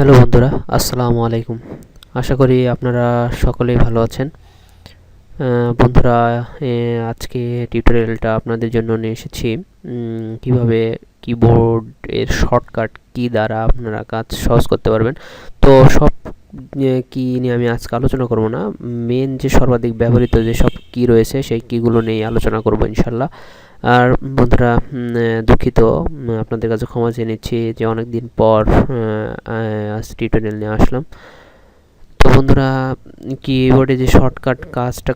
Hello বন্ধুরা, আসসালামু আলাইকুম। আশা করি আপনারা সকলেই ভালো আছেন। বন্ধুরা আজকে টিউটোরিয়ালটা আপনাদের জন্য নিয়ে এসেছি। কীভাবে কিবোর্ড এর শর্টকাট কি দ্বারা আপনারা কাজ সহজ করতে পারবেন। তো সব কি নিয়ে আমি আজকে আলোচনা করব না। মেন যে সর্বাধিক ব্যবহৃত যে সব কি রয়েছে, সেই কিগুলো নিয়ে আলোচনা করব ইনশাল্লাহ। আর বন্ধুরা দুঃখিত আপনাদের কাছে ক্ষমা চেয়ে নিচ্ছি যে অনেক দিন পর আজ টিউটোরিয়াল নিয়ে আসলাম। তো বন্ধুরা কিবোর্ডে যে শর্টকাট কাজটা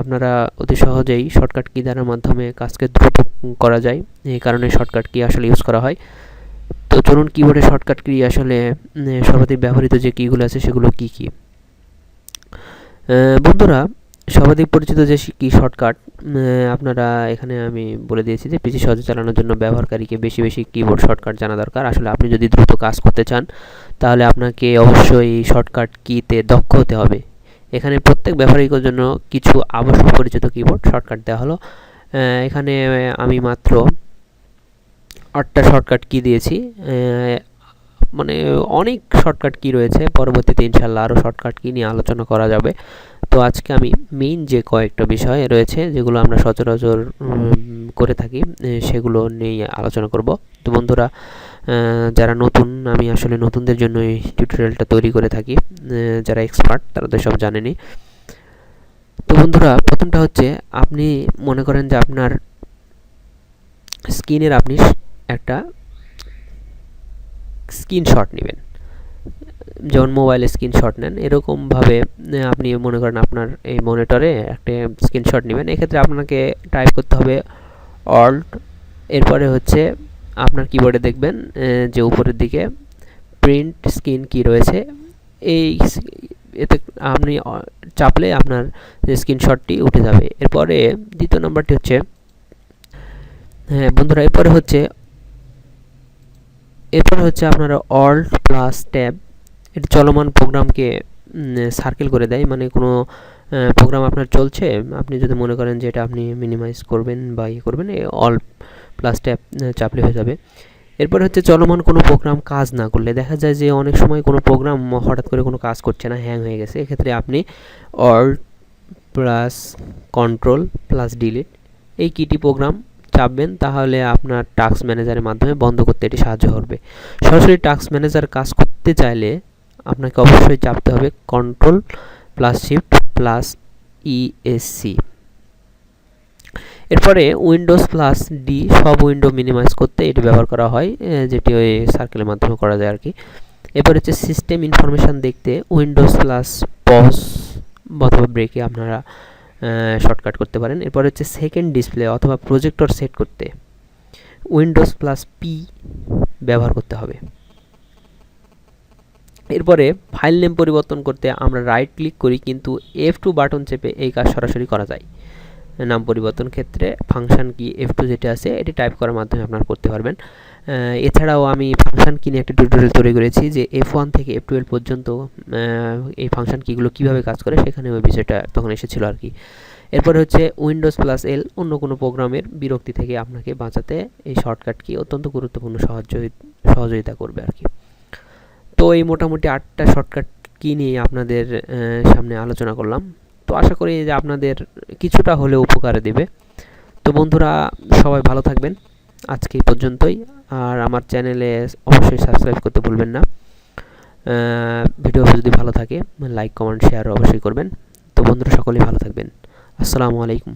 আপনারা অতি সহজেই শর্টকাট কি দ্বারার মাধ্যমে কাজকে দ্রুত করা যায়, এই কারণে শর্টকাট কি আসলে ইউজ করা হয়। তো চলুন কিবোর্ডে শর্টকাট কি আসলে সর্বাধিক ব্যবহৃত যে কীগুলো আছে সেগুলো কি কি? বন্ধুরা সর্বাধিক পরিচিত যে কি শর্টকাট আপনারা এখানে আমি বলে দিয়েছি যে পিসি সহজে চালানোর জন্য ব্যবহারকারীকে বেশি বেশি কিবোর্ড শর্টকাট জানা দরকার। আসলে আপনি যদি দ্রুত কাজ করতে চান, তাহলে আপনাকে অবশ্যই শর্টকাট কিতে দক্ষ হতে হবে। এখানে প্রত্যেক ব্যবহারিকের জন্য কিছু আবশ্যক পরিচিত কিবোর্ড শর্টকাট দেওয়া হলো। এখানে আমি মাত্র আটটা শর্টকাট কি দিয়েছি। মানে অনেক শর্টকাট কি রয়েছে। পরবর্তীতে ইনশাল্লাহ আরও শর্টকাট কি নিয়ে আলোচনা করা যাবে। তো আজকে আমি মেইন যে কয়েকটা বিষয় রয়েছে, যেগুলো আমরা সচরাচর করে থাকি সেগুলো নিয়ে আলোচনা করব। তো বন্ধুরা যারা নতুন, আমি আসলে নতুনদের জন্য এই টিউটোরিয়ালটা তৈরি করে থাকি। যারা এক্সপার্ট তারা তো সব জানেনই তো বন্ধুরা, প্রথমটা হচ্ছে, আপনি মনে করেন যে আপনার স্ক্রিনের আপনি একটা স্ক্রিনশট নেবেন। যেমন মোবাইলে স্ক্রিনশট নেন, এরকমভাবে আপনি মনে করেন আপনার এই মনিটরে একটা স্ক্রিনশট নেবেন। এক্ষেত্রে আপনাকে টাইপ করতে হবে অল্ট এরপরে হচ্ছে আপনার কিবোর্ডে দেখবেন যে উপরের দিকে প্রিন্ট স্ক্রিন কি রয়েছে। এই এতে আপনি চাপলে আপনার যে স্ক্রিনশটটি উঠে যাবে। এরপরে দ্বিতীয় নম্বরটি হচ্ছে হ্যাঁ বন্ধুরা, এরপরে হচ্ছে এরপরে হচ্ছে আপনারা অল্ট প্লাস ট্যাব এটি চলমান প্রোগ্রামকে সার্কেল করে দেয়। মানে কোনো প্রোগ্রাম আপনার চলছে, আপনি যদি মনে করেন যে এটা আপনি মিনিমাইজ করবেন বা ইয়ে করবেন অল প্লাস ট্যাব চাপলে হয়ে যাবে। এরপর হচ্ছে চলমান কোনো প্রোগ্রাম কাজ না করলে, দেখা যায় যে অনেক সময় কোনো প্রোগ্রাম হঠাৎ করে কোনো কাজ করছে না হ্যাং হয়ে গেছে। এক্ষেত্রে আপনি alt plus control plus delete এই কিটি প্রোগ্রাম চাপবেন, তাহলে আপনার টাস্ক ম্যানেজারের মাধ্যমে বন্ধ করতে এটি সাহায্য করবে। সরাসরি টাস্ক ম্যানেজার কাজ করতে চাইলে আপনাকে অবশ্যই চাপতে হবে control plus shift plus ESC এরপরে উইন্ডোজ প্লাস ডি সব উইন্ডো মিনিমাইজ করতে এটি ব্যবহার করা হয় যেটি ওই সার্কেলের মাধ্যমে করা যায় আর কি এরপর হচ্ছে সিস্টেম ইনফরমেশান দেখতে উইন্ডোজ প্লাস পজ অথবা ব্রেকে আপনারা শর্টকাট করতে পারেন। এরপর হচ্ছে সেকেন্ড ডিসপ্লে অথবা প্রজেক্টর সেট করতে উইন্ডোজ প্লাস পি ব্যবহার করতে হবে। এরপরে ফাইল নেম পরিবর্তন করতে আমরা রাইট ক্লিক করি, কিন্তু এফ টু বাটন চেপে এই কাজ সরাসরি করা যায়। নাম পরিবর্তন ক্ষেত্রে ফাংশন কি এফ টু যেটা আছে, এটি টাইপ করার মাধ্যমে আপনারা করতে পারবেন। এছাড়াও আমি ফাংশন কি নিয়ে একটা টিউটোরিয়াল তৈরি করেছি যে এফ ওয়ান থেকে এফ টুয়েলভ পর্যন্ত এই ফাংশন কিগুলো কীভাবে কাজ করে সেখানে ওই বিষয়টা তখন এসেছিল আর কি। এরপরে হচ্ছে উইন্ডোজ প্লাস এল অন্য কোনো প্রোগ্রামের বিরক্তি থেকে আপনাকে বাঁচাতে এই শর্টকাট কি অত্যন্ত গুরুত্বপূর্ণ সহযোগিতা করবে আর কি। তো এই মোটামুটি আটটা শর্টকাট কি নিয়ে আপনাদের সামনে আলোচনা করলাম। তো আশা করি যে আপনাদের কিছুটা হলেও উপকারে দেবে। তো বন্ধুরা, সবাই ভালো থাকবেন আজকে এই পর্যন্তই। আর আমার চ্যানেলে অবশ্যই সাবস্ক্রাইব করতে ভুলবেন না। ভিডিও যদি ভালো থাকে, লাইক, কমেন্ট, শেয়ার অবশ্যই করবেন। তো বন্ধুরা, সকলেই ভালো থাকবেন। আসসালামু আলাইকুম।